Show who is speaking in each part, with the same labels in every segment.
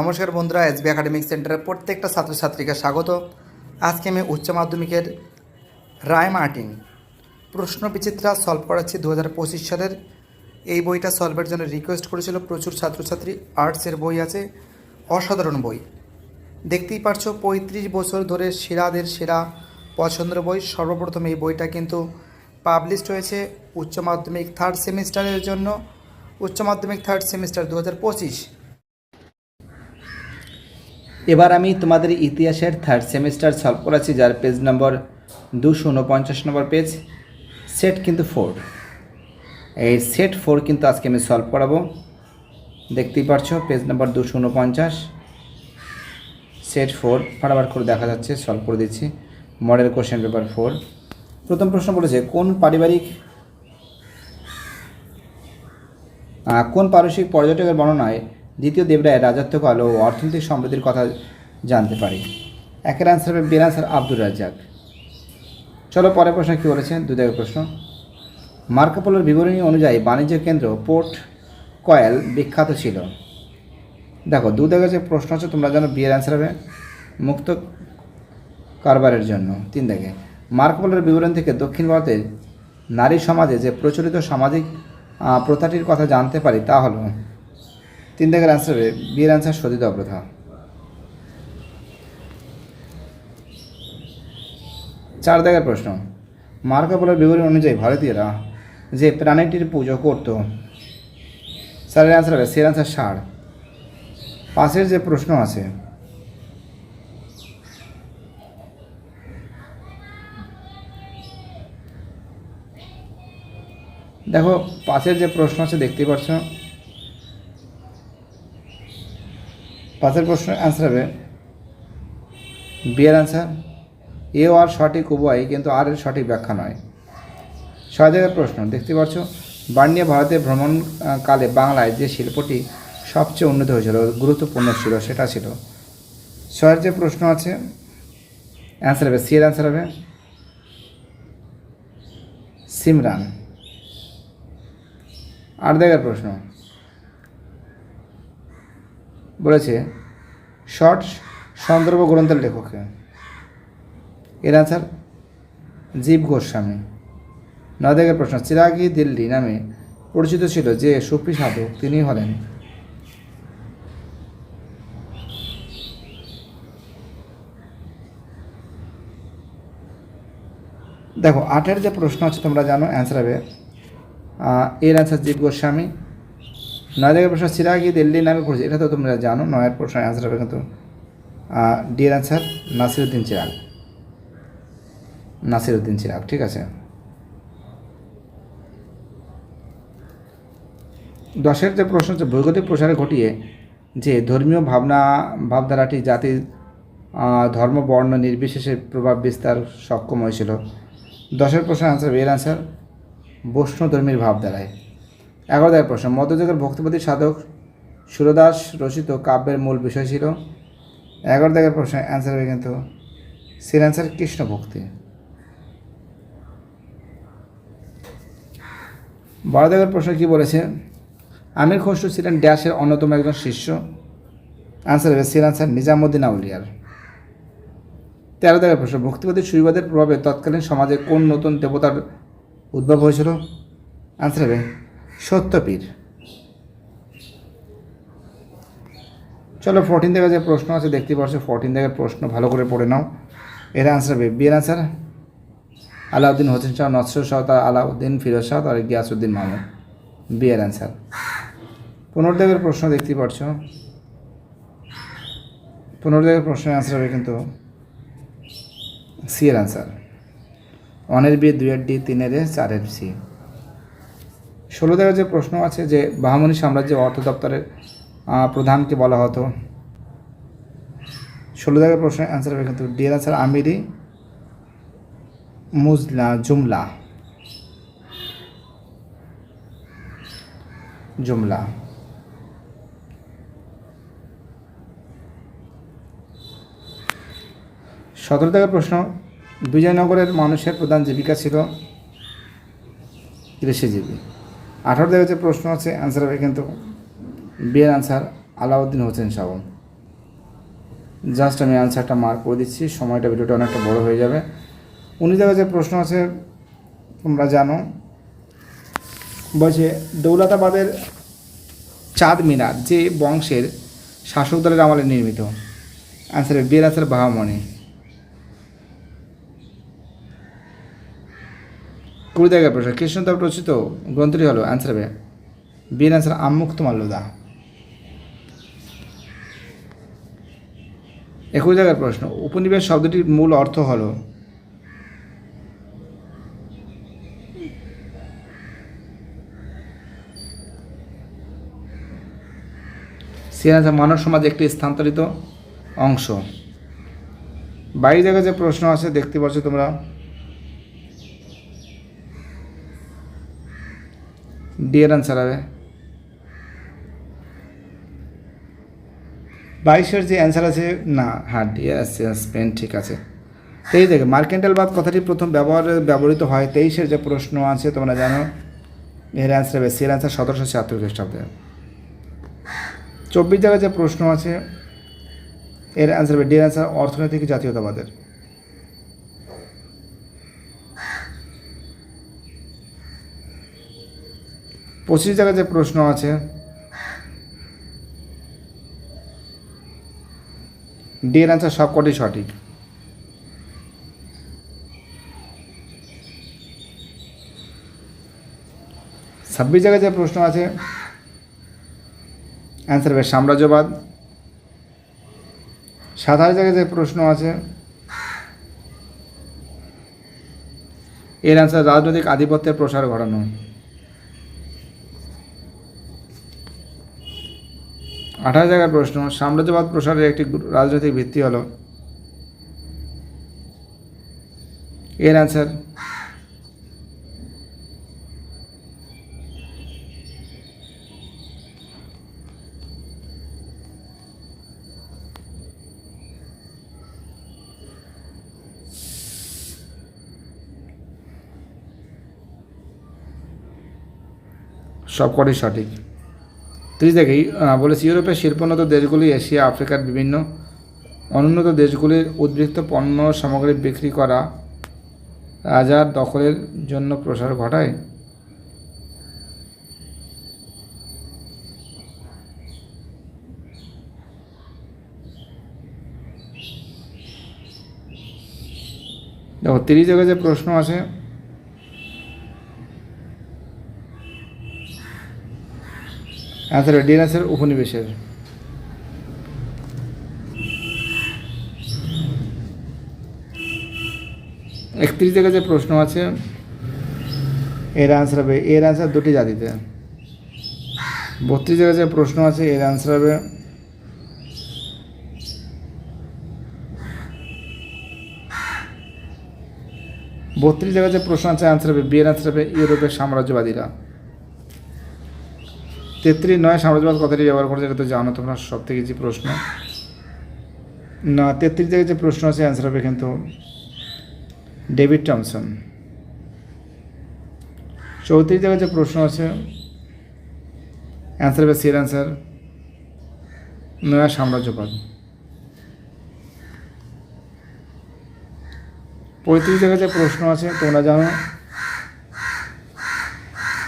Speaker 1: নমস্কার বন্ধুরা SB academic সেন্টারের প্রত্যেকটা ছাত্রছাত্রীকে স্বাগত। আজকে আমি উচ্চ মাধ্যমিকের রায় মার্টিন প্রশ্ন বিচিত্রা সলভ করাচ্ছি দু হাজার পঁচিশ সালের। এই বইটা সলভের জন্য রিকোয়েস্ট করেছিল প্রচুর ছাত্রছাত্রী আর্টসের বই আছে, অসাধারণ বই। দেখতেই পারছ, পঁয়ত্রিশ বছর ধরে সেরাদের সেরা পছন্দের বই। সর্বপ্রথম এই বইটা কিন্তু পাবলিশড হয়েছে উচ্চ মাধ্যমিক থার্ড সেমিস্টারের জন্য। উচ্চ মাধ্যমিক থার্ড সেমিস্টার দু হাজার পঁচিশ।
Speaker 2: এবার আমি তোমাদের ইতিহাসের থার্ড সেমিস্টার সলভ করাচ্ছি, যার পেজ নম্বর দুশো উনপঞ্চাশ নম্বর পেজ সেট কিন্তু ফোর এই সেট ফোর কিন্তু আজকে আমি সলভ করাবো। দেখতেই পারছ পেজ নম্বর দুশো উনপঞ্চাশ। সেট ফোর ফাটাফাট করে দেখা যাচ্ছে সলভ করে দিচ্ছি। মডেল কোশ্চেন পেপার ফোর প্রথম প্রশ্ন বলেছে, কোন পারিবারিক কোন পারসিক পর্যটকের বর্ণনায় দ্বিতীয় দেবরায়ের রাজত্বকাল ও অর্থনৈতিক সমৃদ্ধির কথা জানতে পারি। একের আনসার হবে বিয়ের আনসার আব্দুর রাজ্জাক। চলো পরের প্রশ্ন কী বলেছেন? দু জায়গার প্রশ্ন মার্কোপোলোর বিবরণী অনুযায়ী বাণিজ্য কেন্দ্র পোর্ট কয়েল বিখ্যাত ছিল। দেখো দু যে প্রশ্ন আছে, তোমরা জানো বিয়ের আনসার হবে মুক্ত কারবারের জন্য। তিন দাগে মার্কোপোলোর বিবরণ থেকে দক্ষিণ ভারতের নারী সমাজে যে প্রচলিত সামাজিক প্রথাটির কথা জানতে পারি তা হলো তিন দাগের আনসার হবে বিয়ের আনসার সতীত প্রথা চার দাগের প্রশ্ন মার্কোপোলোর বিবরণ অনুযায়ী ভারতীয়রা যে প্রাণীটির পুজো করত, স্যারের আনসার হবে সের আনসার ষাঁড়। পাশের যে প্রশ্ন আছে, দেখো, পাশের যে প্রশ্ন আছে দেখতেই পাচ্ছ পাশের প্রশ্ন অ্যান্সার হবে। বিয়ের অ্যান্সার এও আর সঠিক উভয় কিন্তু আর এর সঠিক ব্যাখ্যা নয়। ছয় জায়গার প্রশ্ন, দেখতে পাচ্ছ বার্নিয়া ভারতে ভ্রমণকালে বাংলায় যে শিল্পটি সবচেয়ে উন্নত হয়েছিল, গুরুত্বপূর্ণ ছিল, সেটা ছিল। ছয়ের যে প্রশ্ন আছে অ্যান্সার হবে সি এর অ্যান্সার হবে, সিমরান। আট জায়গার প্রশ্ন বলেছে, শর্ট সন্দর্ভ গ্রন্থের লেখকে। এর আনসার জীব গোস্বামী। নয় জায়গার প্রশ্ন, চিরাগি দিল্লি নামে পরিচিত ছিল যে সুফি সাধক তিনি হলেন। দেখো আটের যে প্রশ্ন আছে, তোমরা জানো অ্যান্সার হবে এর অ্যান্সার জীব গোস্বামী নয় প্রশ্ন চিরাগি দিল্লি নামে পড়েছে এটা তো তোমরা জানো, নয়ের প্রশ্ন অ্যান্সার হবে কিন্তু ডি এর অ্যান্সার নাসিরুদ্দিন চিরাগ। নাসিরুদ্দিন চিরাগ, ঠিক আছে। দশের যে প্রশ্ন হচ্ছে বৈগতিক প্রসারে ঘটিয়ে যে ধর্মীয় ভাবনা, ভাবধারাটি জাতির ধর্ম, বর্ণ, নির্বিশেষে প্রভাব বিস্তার সক্ষম হয়েছিল। দশের প্রশ্ন আনসার এর আনসার বৈষ্ণধর্মীর ভাবধারায়। এগারো দাগের প্রশ্ন। মধ্যযুগের ভক্তিপতি সাধক সুরদাস রচিত কাব্যের মূল বিষয় ছিল। এগারো দাগের প্রশ্ন অ্যান্সার হবে কিন্তু সির অ্যান্সার কৃষ্ণ ভক্তি। বারো দাগের প্রশ্ন কী বলেছে? আমির খসরু ছিলেন ড্যাশের অন্যতম একজন শিষ্য। অ্যান্সার হবে সির অ্যান্সার নিজামুদ্দিন আউলিয়ার। তেরো দাগের প্রশ্ন, ভক্তিবাদী সুইবাদের প্রভাবে তৎকালীন সমাজে কোন নতুন দেবতার উদ্ভব হয়েছিল? আনসার হবে সত্যপীর। চলো ফোরটিন থেকে যে প্রশ্ন আছে, দেখতে পাচ্ছ ফোরটিন থেকে প্রশ্ন, ভালো করে পড়ে নাও। এর আনসার হবে, বিয়ের আনসার আলাউদ্দিন হোসেন শাহ, নসর শাহ তার আলাউদ্দিন ফিরোজ শাহ আর গিয়াসুদ্দিন মাহমুদ বিয়ের অ্যান্সার পনেরো প্রশ্ন দেখতে পাচ্ছ পনেরো দাগের প্রশ্নের অ্যান্সার হবে কিন্তু সি এর অ্যান্সার ওয়ানের বি দুইয়ের ডি, তিনের এ, চারের সি। ষোলো দাগের যে প্রশ্ন আছে যে বাহামনি সাম্রাজ্যের অর্থ দপ্তরের প্রধানকে বলা হতো ষোলো দাগের প্রশ্নের অ্যান্সার হবে। কিন্তু ডি এর অ্যান্সার আমিরি, মুজলা, জুমলা। জুমলা। সতেরো থেকে প্রশ্ন, বিজয়নগরের মানুষের প্রধান জীবিকা ছিল কৃষিজীবী। আঠারো থেকে যে প্রশ্ন আছে অ্যান্সার হবে কিন্তু বিয়ের অ্যান্সার আলাউদ্দিন হোসেন শাহ জাস্ট আমি অ্যান্সারটা মার্ক করে দিচ্ছি, সময়টা ভিডিওটা অনেকটা বড় হয়ে যাবে। উনি জায়গায় যে প্রশ্ন আছে, তোমরা জানো, বলছে, দৌলতাবাদের চাঁদ মিনার যে বংশের শাসক দলের আমলে নির্মিত। অ্যান্সার বিয়ের অ্যান্সার বাহামণি। কুড়ি জায়গায় প্রশ্ন কৃষ্ণদেব রচিত গ্রন্থটি হলো অ্যান্সার হবে বিয়ের অ্যান্সার আম্মুক্ত মাল্যদা একুশ জায়গার প্রশ্ন, উপনিবেশ শব্দটির মূল অর্থ হলো মানব সমাজ একটি স্থানান্তরিত অংশ। বাইশ জায়গায় যে প্রশ্ন আছে, দেখতে পাচ্ছ তোমরা। ডিএর আনসার হবে। বাইশের যে অ্যান্সার আছে না। হ্যাঁ আছে স্পেন ঠিক আছে। তেইশ দেখে মার্কেন্টালবাদ কথাটি প্রথম ব্যবহার ব্যবহৃত হয়। তেইশের যে প্রশ্ন আছে তোমরা জানো এর অ্যান্সার হবে সির অ্যান্সার সতেরোশো ছিয়াত্তর খ্রিস্টাব্দে। চব্বিশ জায়গায় যে প্রশ্ন আছে এর অ্যান্সার হবে ডির অ্যান্সার অর্থনৈতিক জাতীয়তাবাদের। পঁচিশ জায়গায় যে প্রশ্ন আছে, ডি এর অ্যান্সার সবকটি সঠিক। ছাব্বিশ জায়গায় যে প্রশ্ন আছে অ্যান্সার হবে সাম্রাজ্যবাদ। সাতাশ জায়গায় যে প্রশ্ন আছে, এর অ্যান্সার রাজনৈতিক আধিপত্যের প্রসার ঘটানো। আঠাশ জায়গার প্রশ্ন সাম্রাজ্যবাদ প্রসারের একটি রাজনৈতিক ভিত্তি হলো? এর অ্যান্সার সবকটি সঠিক। তুই দেখি বলেছি, ইউরোপের শিল্পোন্নত দেশগুলি, এশিয়া, আফ্রিকার বিভিন্ন অনুন্নত দেশগুলির উদ্বৃত্ত পণ্য সামগ্রী বিক্রি করা রাজার দখলের জন্য প্রসার ঘটায়। দেখো, তিরিশ জায়গায় যে প্রশ্ন আছে অ্যান্সার ডিএনএসের উপনিবেশের। একত্রিশ জায়গায় যে প্রশ্ন আছে, এর অ্যান্সার হবে, এর অ্যান্সার দুটি জাতিতে। বত্রিশ জায়গায় যে প্রশ্ন আছে, এর অ্যান্সার হবে, বত্রিশ জায়গায় যে প্রশ্ন আছে অ্যান্সার হবে বিয়ের অ্যান্সার হবে, ইউরোপের সাম্রাজ্যবাদীরা। তেত্রিশ, নয়, সাম্রাজ্যবাদ কথাটি ব্যবহার করেছে এটা তো জানো, তোমরা সব থেকে যে প্রশ্ন। না, তেত্রিশ জায়গায় যে প্রশ্ন আছে অ্যান্সার হবে কিন্তু ডেভিড টমসন। চৌত্রিশ জায়গায় যে প্রশ্ন আছে অ্যান্সার হবে সির অ্যান্সার নয়া সাম্রাজ্যবাদ। পঁয়ত্রিশ জায়গায় যে প্রশ্ন আছে, তোমরা জানো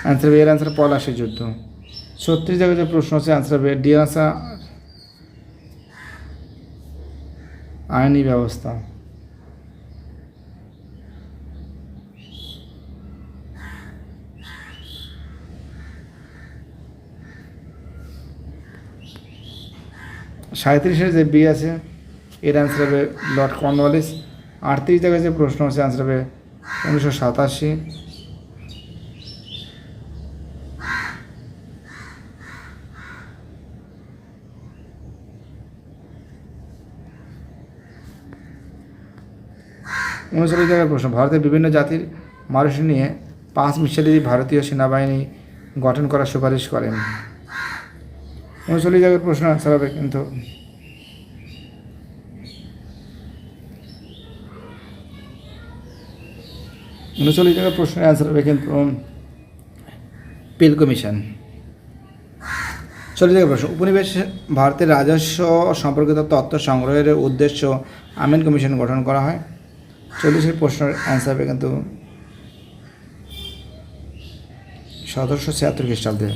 Speaker 2: অ্যান্সার এর অ্যান্সার পলাশি যুদ্ধ। ছত্রিশ জায়গায় যে প্রশ্ন আছে অ্যান্সার হবে ডি আনসার আইনি ব্যবস্থা। সাঁত্রিশের যে বি আছে, এর অ্যান্সার হবে লর্ড কর্নওয়ালিস। আটত্রিশ জায়গায় যে প্রশ্ন আছে অ্যান্সার হবে উনিশশো সাতাশি। উনচল্লিশ জায়গায় প্রশ্ন, ভারতের বিভিন্ন জাতির মানুষ নিয়ে পাঁচ মিশনারি ভারতীয় সেনাবাহিনী গঠন করার সুপারিশ করেন। উনচল্লিশ জায়গায় প্রশ্ন আনসার হবে কিন্তু। উনচল্লিশ জায়গায় প্রশ্নের অ্যান্সার হবে কিন্তু। পিল কমিশন চল্লিশ থেকে প্রশ্ন, উপনিবেশ ভারতের রাজস্ব সম্পর্কিত তথ্য সংগ্রহের উদ্দেশ্য আমিন কমিশন গঠন করা হয়। চল্লিশের প্রশ্নের অ্যান্সার হবে কিন্তু সতেরোশো ছিয়াত্তর খ্রিস্টাব্দে।